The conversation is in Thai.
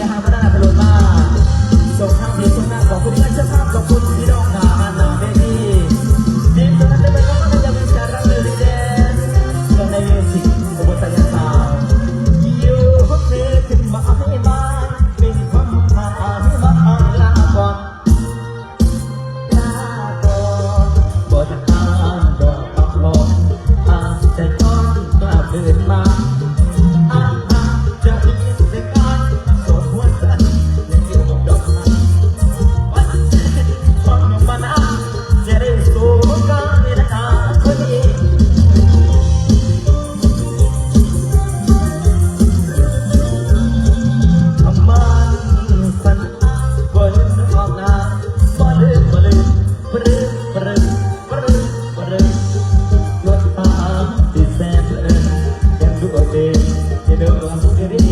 นะครับนาเป็นรถมาส่งทาผียงส่หน้าขอบคุณท่าเจ้าภาพบคุณพี่น้องทหารหนาเวทีทีมสุนันทเป็นก็จะเป็นการรับเลยเดนเจ้ในมิวสิกอุปสรรคาวยฮอตเทขึ้นมาให้มาเป็นความหาให้ลาก่อลาก่อบ่ทัานดอกตอกหลอกแต่ตอนกลับเดินมา เดิมเดีดี